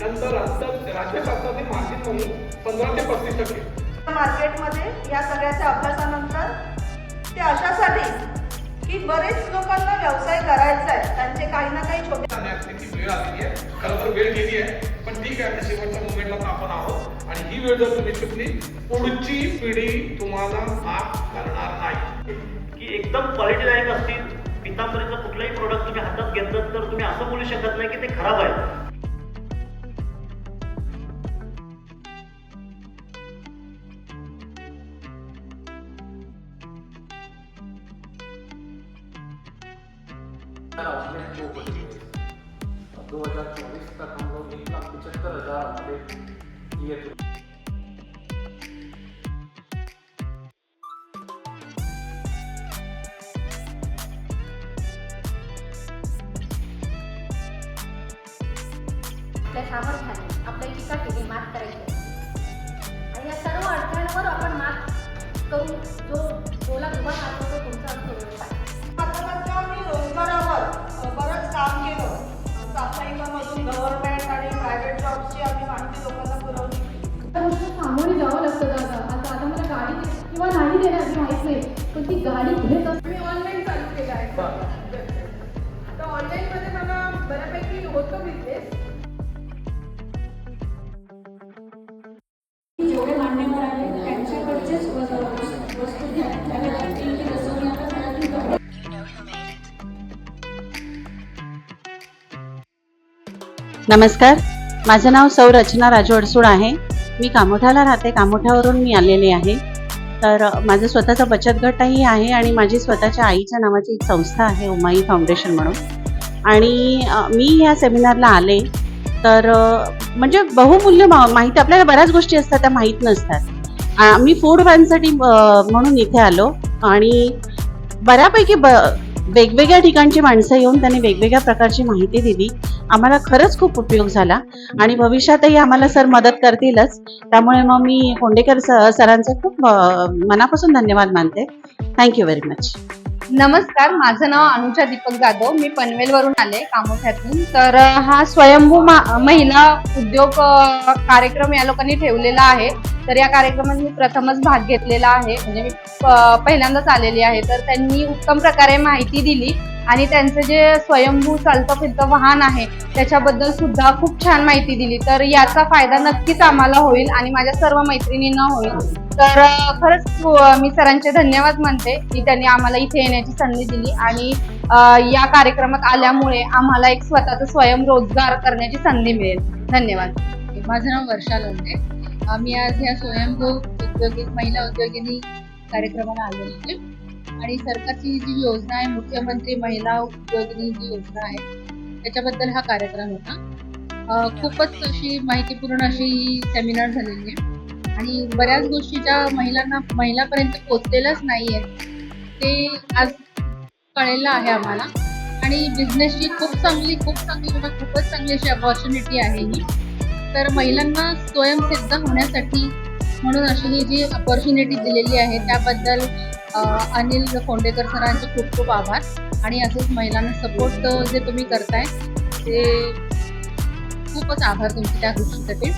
नंतर राज्य राज्य शासनातील मार्जिन म्हणून पंधरा ते पस्तीस टक्के. मार्केटमध्ये या सगळ्याच्या अभ्यासानंतर ते अशासाठी की बरेच लोकांना व्यवसाय करायचा आहे. त्यांचे काही ना काही छोटे वेळ आलेली आहे. खरं तर वेळ गेली आहे पण ठीक आहे आता शेवटच्या मुमेंटला तर आपण आहोत. आणि ही वेळ जर तुम्ही चुकली पुढची पिढी तुम्हाला माफ करणार नाही. की एकदम क्वालिटीदायक असतील पितांबरीचं कुठलंही प्रोडक्ट तुम्ही हातात घेतलं तर तुम्ही असं बोलू शकत नाही की ते खराब आहे. आउटलेट को पच्चीस दो हजार चौबीस तक हम लोग एक लाख पचहत्तर हजार आउटलेट किए थे सामर्थ्याने आपल्या एकीसाठी मात करायची आणि या सर्व अडथळ्यांवर आपण मात करून जो डोला उभा राहतो तो तुमचा असतो व्यवसाय किंवा नाही माहीत नाही पण ती गाडी घेत असते. मी ऑनलाईन चालू केलं आहे. तर ऑनलाईनमध्ये मला बऱ्यापैकी होतो बिझनेस जेवढे मान्यवर आले त्यांच्याकडचेच वस्तू घ्या. नमस्कार. माझं नाव सौ रचना राजू अडसूळ आहे. मी कामोठाला राहते. कामोठावरून मी आलेले आहे. तर माझं स्वतःचा बचत गटही आहे आणि माझी स्वतःच्या आईच्या नावाची एक संस्था आहे उमाई फाउंडेशन म्हणून. आणि मी ह्या सेमिनारला आले. तर म्हणजे बहुमूल्य मा माहिती आपल्याला बऱ्याच गोष्टी असतात त्या माहीत नसतात. मी फूड बॅनसाठी म्हणून इथे आलो. आणि बऱ्यापैकी ब वेगवेगळ्या ठिकाणची माणसं येऊन त्यांनी वेगवेगळ्या प्रकारची माहिती दिली. आम्हाला खरंच खूप उपयोग झाला. आणि भविष्यातही आम्हाला सर मदत करतीलच. त्यामुळे मग मी कोंडेकर सरांचे खूप मनापासून धन्यवाद मानते. थँक्यू व्हेरी मच नमस्कार माझं नाव अनुजा दीपक जाधव. मी पनवेलवरून आले कामोठ्यातून. तर हा स्वयंभू महिला उद्योग कार्यक्रम या लोकांनी ठेवलेला आहे. तर या कार्यक्रमात मी प्रथमच भाग घेतलेला आहे. म्हणजे मी पहिल्यांदाच आलेली आहे. तर त्यांनी उत्तम प्रकारे माहिती दिली. आणि त्यांचं जे स्वयंभू चालतं फिरतं वाहन आहे त्याच्याबद्दल सुद्धा खूप छान माहिती दिली. तर याचा फायदा नक्कीच आम्हाला होईल आणि माझ्या सर्व मैत्रिणींना होईल. तर खरंच मी सरांचे धन्यवाद म्हणते की त्यांनी आम्हाला इथे येण्याची संधी दिली आणि या कार्यक्रमात आल्यामुळे आम्हाला एक स्वतःचा स्वयंरोजगार करण्याची संधी मिळेल. धन्यवाद. माझं नाव वर्षा लोंढे. आम्ही आज ह्या स्वयंभू उद्योगिक महिला उद्योगिनी कार्यक्रमाला आलो होते आणि सरकारची जी योजना आहे मुख्यमंत्री महिला उद्योगिनी जी योजना आहे त्याच्याबद्दल हा कार्यक्रम होता. खूपच अशी माहितीपूर्ण अशी ही सेमिनार झालेली आहे. आणि बऱ्याच गोष्टी ज्या महिलांना महिलापर्यंत पोचलेल्याच नाही आहेत ते आज कळलेलं आहे आम्हाला. आणि बिझनेसची खूप चांगली खूप चांगली किंवा खूपच चांगली अशी अपॉर्च्युनिटी आहे ही. तर महिलांना स्वयंसिद्ध होण्यासाठी म्हणून अशी ही जी अपॉर्च्युनिटी दिलेली आहे त्याबद्दल अनिल कोंडेकर सरांचे खूप खूप आभार. आणि असंच महिलांना सपोर्ट जे तुम्ही करताय ते खूपच आभार तुमचे त्या गोष्टीसाठी.